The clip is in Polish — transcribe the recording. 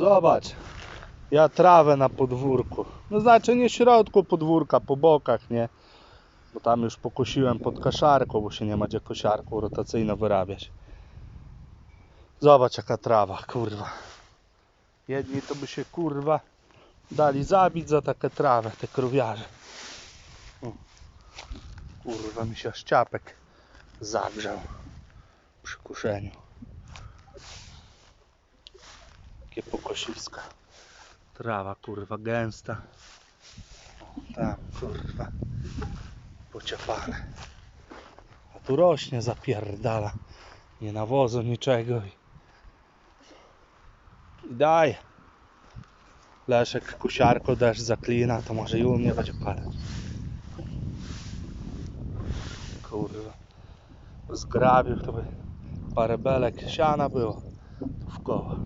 Zobacz. Ja trawę na podwórku. No znaczy nie środku podwórka, po bokach, nie? Bo tam już pokosiłem pod kaszarką, bo się nie ma gdzie kosiarką rotacyjną wyrabiać. Zobacz jaka trawa, kurwa. Jedni to by się kurwa dali zabić za takie trawę, te krowiarze. Kurwa mi się szczapek zagrzał przy kuszeniu. Takie pokosiska. Trawa kurwa gęsta. Tam kurwa pociapane. A tu rośnie zapierdala. Nie nawozu niczego. I, daje. Leszek kusiarko deszcz zaklina, to może i u mnie będzie padać. Kurwa. Z grabiów to by parę belek siana było. Tu w koło.